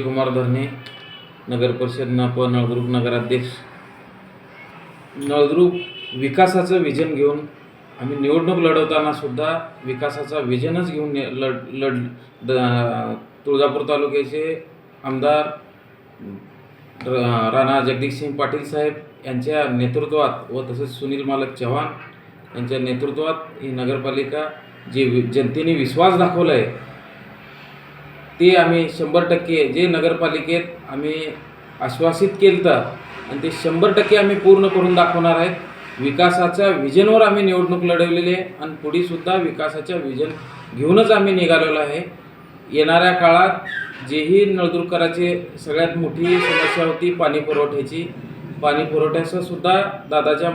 कुमार धरणे नगर परिषद नप नळदुर्ग नगराध्यक्ष. नळदुर्ग विकासाचं विजन घेऊन आम्ही निवडणूक लढवताना सुद्धा विकासाचा विजनच घेऊन लढ लढ द- तुळजापूर तालुक्याचे आमदार राणा जगदीशसिंग पाटील साहेब यांच्या नेतृत्वात व तसेच सुनील मालक चव्हाण यांच्या नेतृत्वात ही नगरपालिका जे वि- जनतेने विश्वास दाखवला आहे ते आम्ही शंभर टक्के जे नगरपालिकेत आम्ही आश्वासित केलं तर आणि ते शंभर टक्के आम्ही पूर्ण करून दाखवणार आहेत. विकासाच्या विजनवर आम्ही निवडणूक लढवलेली आहे आणि पुढेसुद्धा विकासाच्या विजन घेऊनच आम्ही निघालेलो आहे. येणाऱ्या काळात जेही नळदुर्गकराची सगळ्यात मोठी समस्या होती पाणी पुरवठ्याची पाणी पुरवठ्याचं सुद्धा दादाच्या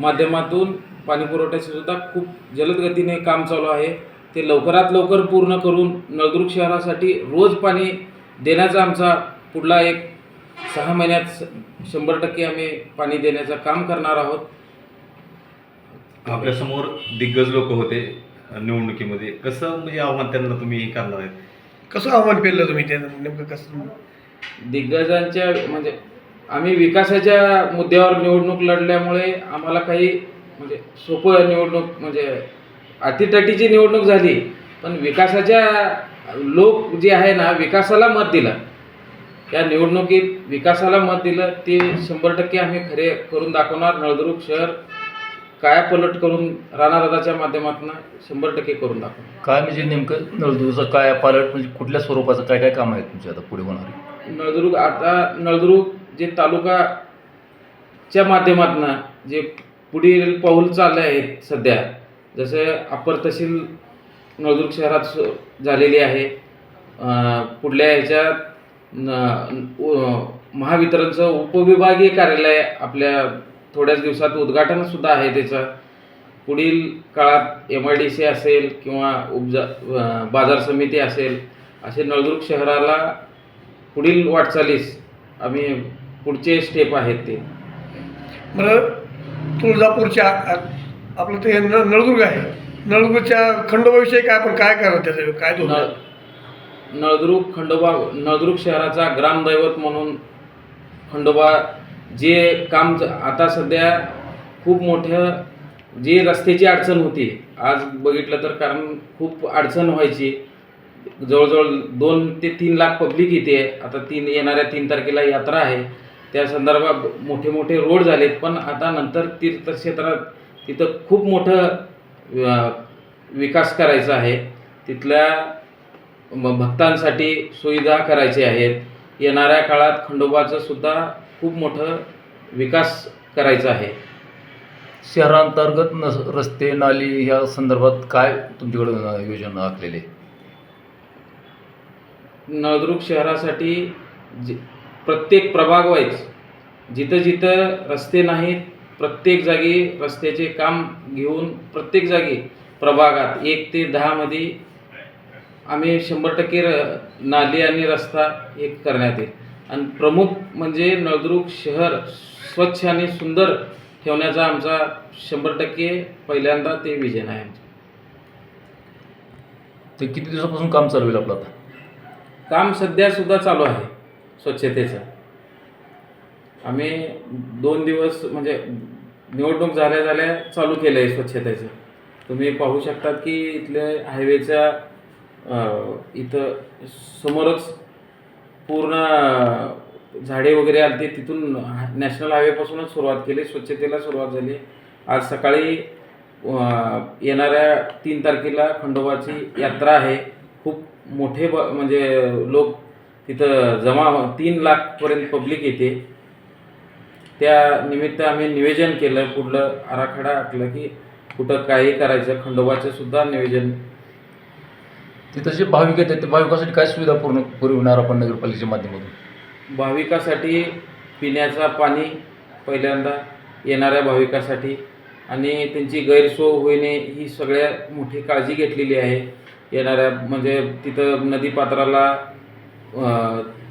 माध्यमातून पाणी सुद्धा खूप जलद गतीने काम चालू आहे. ते लवकरात लवकर पूर्ण करून नळदुर्ग शहरासाठी रोज पाणी देण्याचा आमचा पुढला एक सहा महिन्यात शंभर टक्के आम्ही पाणी देण्याचं काम करणार आहोत. आपल्यासमोर दिग्गज लोक होते निवडणुकीमध्ये. कसं म्हणजे आव्हान त्यांना तुम्ही हे करणार आहेत? कसं आव्हान पेललं तुम्ही ते? नेमकं कसं? दिग्गजांच्या म्हणजे आम्ही विकासाच्या मुद्द्यावर निवडणूक लढल्यामुळे आम्हाला काही म्हणजे सोपं निवडणूक म्हणजे अटीतटीची निवडणूक झाली पण विकासाच्या लोक जे आहे ना विकासाला मत दिलं. या निवडणुकीत विकासाला मत दिलं ते शंभर टक्के आम्ही खरे करून दाखवणार. नळदुर्ग शहर काय पलट करून राणादादाच्या माध्यमातून शंभर टक्के करून दाखवणार. काय म्हणजे नेमकं नळदुर्गचं काय पालट म्हणजे कुठल्या स्वरूपाचं काय काय काम आहेत तुमचे आता पुढे होणारे? नळदुर्ग आता नळदुर्ग जे तालुकाच्या माध्यमातून जे पुढील पाऊल चालले आहेत सध्या जसं अप्पर तहसील नळदुर्ग शहरात सु- झालेली आहे. पुढल्या ह्याच्यात न- महावितरणचं उपविभागीय कार्यालय आपल्या थोड्याच दिवसात उद्घाटनसुद्धा आहे त्याचं. पुढील काळात एम आय डी सी असेल किंवा उपजा बाजार समिती असेल असे नळदुर्ग शहराला पुढील वाटचालीस आम्ही पुढचे स्टेप आहेत ते. बरं तुळजापूरच्या आपलं ते न नळदुर्ग आहे. नळदुर्गच्या खंडोबाविषयी काय आपण काय करणार त्याचं? काय धोरण नळ नळदुर्ग खंडोबा नळदुर्ग शहराचा ग्रामदैवत म्हणून खंडोबा जे काम आता सध्या खूप मोठं जे रस्त्याची अडचण होती. आज बघितलं तर कारण खूप अडचण व्हायची. जवळजवळ दोन ते तीन लाख पब्लिक येते आता तीन येणाऱ्या तीन तारखेला यात्रा आहे. त्या संदर्भात मोठे मोठे रोड झालेत. पण आता नंतर तीर्थक्षेत्रात तिथं खूप मोठं विकास करायचा आहे. तिथल्या भक्तांसाठी सुविधा करायच्या आहेत. येणाऱ्या काळात खंडोबाचं सुद्धा खूप मोठं विकास करायचा आहे. शहरांतर्गत नस रस्ते नाली या संदर्भात काय तुमच्याकडे योजना आखलेली? आहे नळदुर्ग शहरासाठी जे प्रत्येक प्रभाग वाईज जिथं जिथं रस्ते नाहीत प्रत्येक जागी रस्त्याचे काम घेऊन प्रत्येक जागी प्रभागात एक ते दहामध्ये आम्ही शंभर टक्के र नाली आणि रस्ता एक करण्यात येईल. आणि प्रमुख म्हणजे नळदुर्ग शहर स्वच्छ आणि सुंदर ठेवण्याचा आमचा शंभर टक्के पहिल्यांदा ते विजन आहे आमचं. ते किती दिवसापासून काम चालू होईल आपलं आता? काम सध्या सुद्धा चालू आहे स्वच्छतेचं. आम्ही दोन दिवस म्हणजे निवडणूक झाल्या झाल्या चालू केलं आहे स्वच्छतेचं. तुम्ही पाहू शकतात की इथल्या हायवेच्या इथं समोरच पूर्ण झाडे वगैरे आली तिथून नॅशनल हायवेपासूनच सुरुवात केली स्वच्छतेला सुरुवात झाली. आज सकाळी येणाऱ्या तीन तारखेला खंडोबाची यात्रा आहे. खूप मोठे ब म्हणजे लोक तिथं जमा तीन लाखपर्यंत पब्लिक येते. त्या निमित्त आम्ही निवेदन केलं पुढलं आराखडा आखलं की कुठं काही करायचं खंडोबाचं सुद्धा नियोजन तिथं जे भाविक आहेत ते भाविकासाठी काय सुविधा पूर्ण पुरविणार आपण नगरपालिकेच्या माध्यमातून? भाविकासाठी पिण्याचा पाणी पहिल्यांदा येणाऱ्या भाविकासाठी आणि त्यांची गैरसोय होऊ नये ही सगळ्यात मोठी काळजी घेतलेली आहे. येणाऱ्या म्हणजे तिथं नदीपात्राला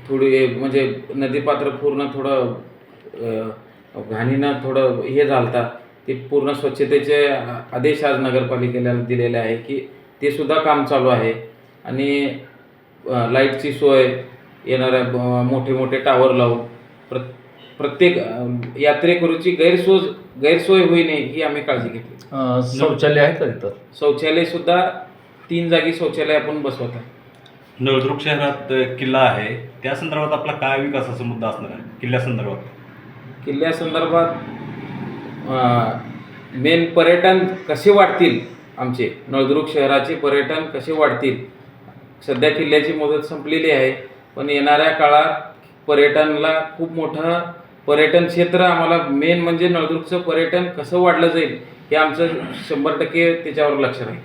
थोडी म्हणजे नदीपात्र पूर्ण थोडं घाणीनं थोडं हे झालता. ते पूर्ण स्वच्छतेचे आदेश आज नगरपालिकेला दिलेले आहे की ते सुद्धा काम चालू आहे. आणि लाईटची सोय येणाऱ्या मोठे मोठे टावर लावून प्र प्रत्येक यात्रेकरूची गैरसोय गैरसोय होई नये ही आम्ही काळजी घेतली. शौचालय आहेत का तिथं? शौचालयसुद्धा तीन जागी शौचालय आपण बसवत आहे. नळदुर्ग शहरात किल्ला आहे. त्या संदर्भात आपला काय विकासाचा मुद्दा असणार आहे? किल्ल्यासंदर्भात किल्ल्यासंदर्भात मेन पर्यटन कसे वाढतील? आमचे नळदुर्ग शहराचे पर्यटन कसे वाढतील? सध्या किल्ल्याची मुदत संपलेली आहे पण येणाऱ्या काळात पर्यटनला खूप मोठं पर्यटन क्षेत्र आम्हाला मेन म्हणजे नळदुर्गचं पर्यटन कसं वाढलं जाईल हे आमचं शंभर टक्के त्याच्यावर लक्ष राहील.